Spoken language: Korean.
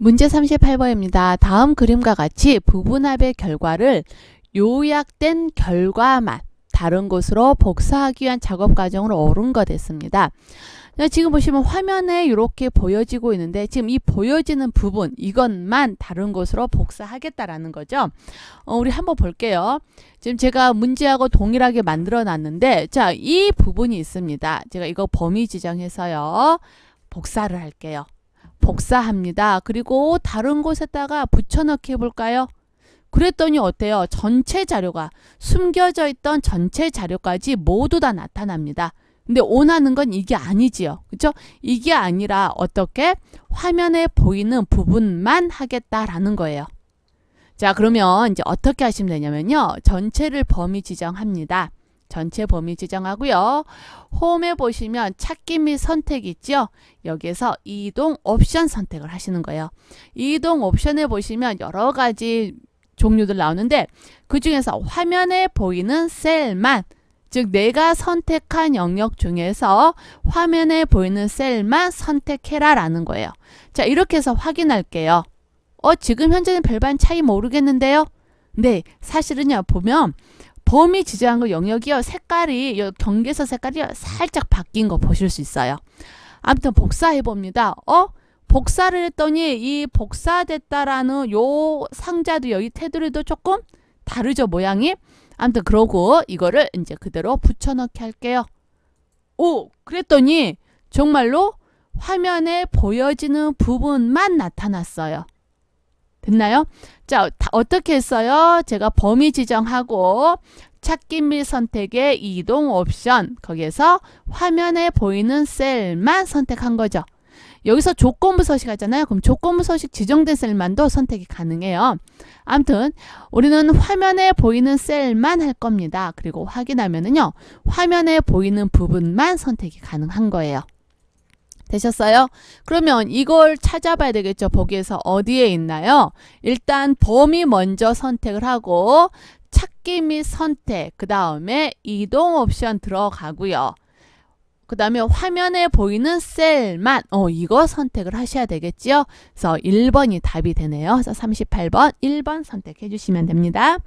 문제 38번입니다. 다음 그림과 같이 부분합의 결과를 요약된 결과만 다른 곳으로 복사하기 위한 작업 과정으로 옳은 것 됐습니다. 자, 지금 보시면 화면에 이렇게 보여지고 있는데 지금 이 보여지는 부분 이것만 다른 곳으로 복사하겠다라는 거죠. 어, 우리 한번 볼게요. 지금 제가 문제하고 동일하게 만들어 놨는데 자, 이 부분이 있습니다. 제가 이거 범위 지정해서요. 복사를 할게요. 복사합니다. 그리고 다른 곳에다가 붙여넣기 해볼까요? 그랬더니 어때요? 전체 자료가 숨겨져 있던 전체 자료까지 모두 다 나타납니다. 근데 원하는 건 이게 아니지요. 그죠? 이게 아니라 어떻게 화면에 보이는 부분만 하겠다라는 거예요. 자, 그러면 이제 어떻게 하시면 되냐면요. 전체를 범위 지정합니다. 전체 범위 지정하고요. 홈에 보시면 찾기 및 선택 있죠? 여기에서 이동 옵션 선택을 하시는 거예요. 이동 옵션에 보시면 여러 가지 종류들 나오는데 그 중에서 화면에 보이는 셀만 즉 내가 선택한 영역 중에서 화면에 보이는 셀만 선택해라 라는 거예요. 자 이렇게 해서 확인할게요. 어 지금 현재는 별반 차이 모르겠는데요. 네 사실은요 보면 범위 지정한 거 영역이요 색깔이 요 경계선 색깔이 살짝 바뀐 거 보실 수 있어요. 아무튼 복사해 봅니다. 어 복사를 했더니 이 복사됐다라는 요 상자도 여기 테두리도 조금 다르죠 모양이. 아무튼 그러고 이거를 이제 그대로 붙여넣기 할게요. 오 그랬더니 정말로 화면에 보여지는 부분만 나타났어요. 됐나요? 자, 다 어떻게 했어요? 제가 범위 지정하고 찾기 및 선택의 이동 옵션 거기에서 화면에 보이는 셀만 선택한 거죠. 여기서 조건부 서식 하잖아요. 그럼 조건부 서식 지정된 셀만도 선택이 가능해요. 아무튼 우리는 화면에 보이는 셀만 할 겁니다. 그리고 확인하면은요. 화면에 보이는 부분만 선택이 가능한 거예요. 되셨어요? 그러면 이걸 찾아봐야 되겠죠. 보기에서 어디에 있나요? 일단 범위 먼저 선택을 하고 찾기 및 선택, 그 다음에 이동 옵션 들어가고요. 그 다음에 화면에 보이는 셀만 어 이거 선택을 하셔야 되겠지요. 그래서 1번이 답이 되네요. 그래서 38번 1번 선택해 주시면 됩니다.